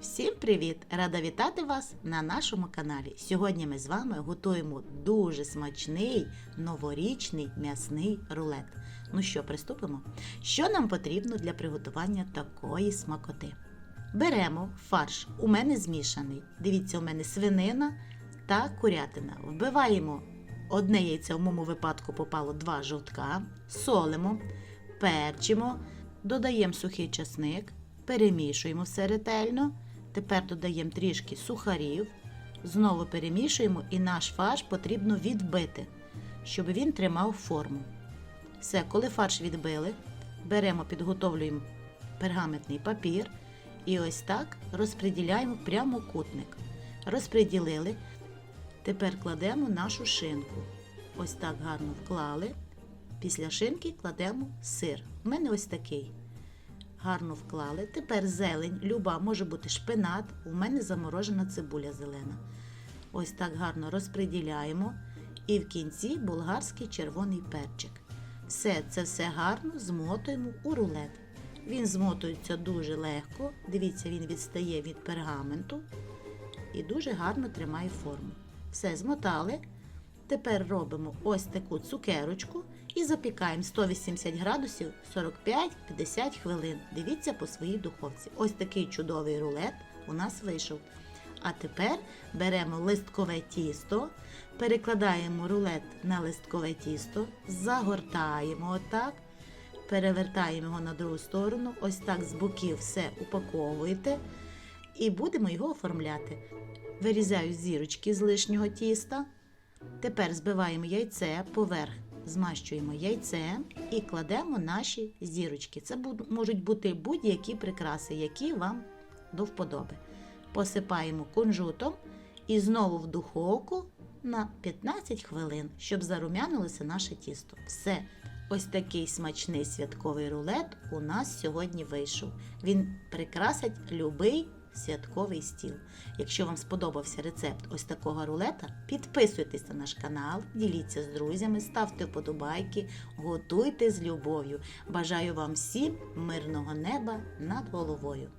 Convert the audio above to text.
Всім привіт! Рада вітати вас на нашому каналі. Сьогодні ми з вами готуємо дуже смачний новорічний м'ясний рулет. Ну що, приступимо? Що нам потрібно для приготування такої смакоти? Беремо фарш. У мене змішаний. Дивіться, у мене свинина та курятина. Вбиваємо одне яйце, в моєму випадку попало два жовтка, солимо, перчимо, додаємо сухий часник, перемішуємо все ретельно. Тепер додаємо трішки сухарів, знову перемішуємо і наш фарш потрібно відбити, щоб він тримав форму. Все, коли фарш відбили, беремо, підготовлюємо пергаментний папір і ось так розподіляємо прямокутник. Розподілили. Тепер кладемо нашу шинку. Ось так гарно вклали. Після шинки кладемо сир. У мене ось такий. Гарно вклали. Тепер зелень, люба, може бути шпинат. У мене заморожена цибуля зелена. Ось так гарно розподіляємо. І в кінці болгарський червоний перчик. Все це все гарно змотуємо у рулет. Він змотується дуже легко. Дивіться, він відстає від пергаменту і дуже гарно тримає форму. Все змотали. Тепер робимо ось таку цукерочку і запікаємо 180 градусів 45-50 хвилин. Дивіться по своїй духовці. Ось такий чудовий рулет у нас вийшов. А тепер беремо листкове тісто, перекладаємо рулет на листкове тісто, загортаємо отак, перевертаємо його на другу сторону, ось так з боків все упаковуєте і будемо його оформляти. Вирізаю зірочки з лишнього тіста. Тепер збиваємо яйце поверх, змащуємо яйце і кладемо наші зірочки. Це можуть бути будь-які прикраси, які вам до вподоби. Посипаємо кунжутом і знову в духовку на 15 хвилин, щоб зарум'янилося наше тісто. Все. Ось такий смачний святковий рулет у нас сьогодні вийшов. Він прикрасить любий святковий стіл. Якщо вам сподобався рецепт ось такого рулета, підписуйтесь на наш канал, діліться з друзями, ставте вподобайки, готуйте з любов'ю. Бажаю вам всім мирного неба над головою.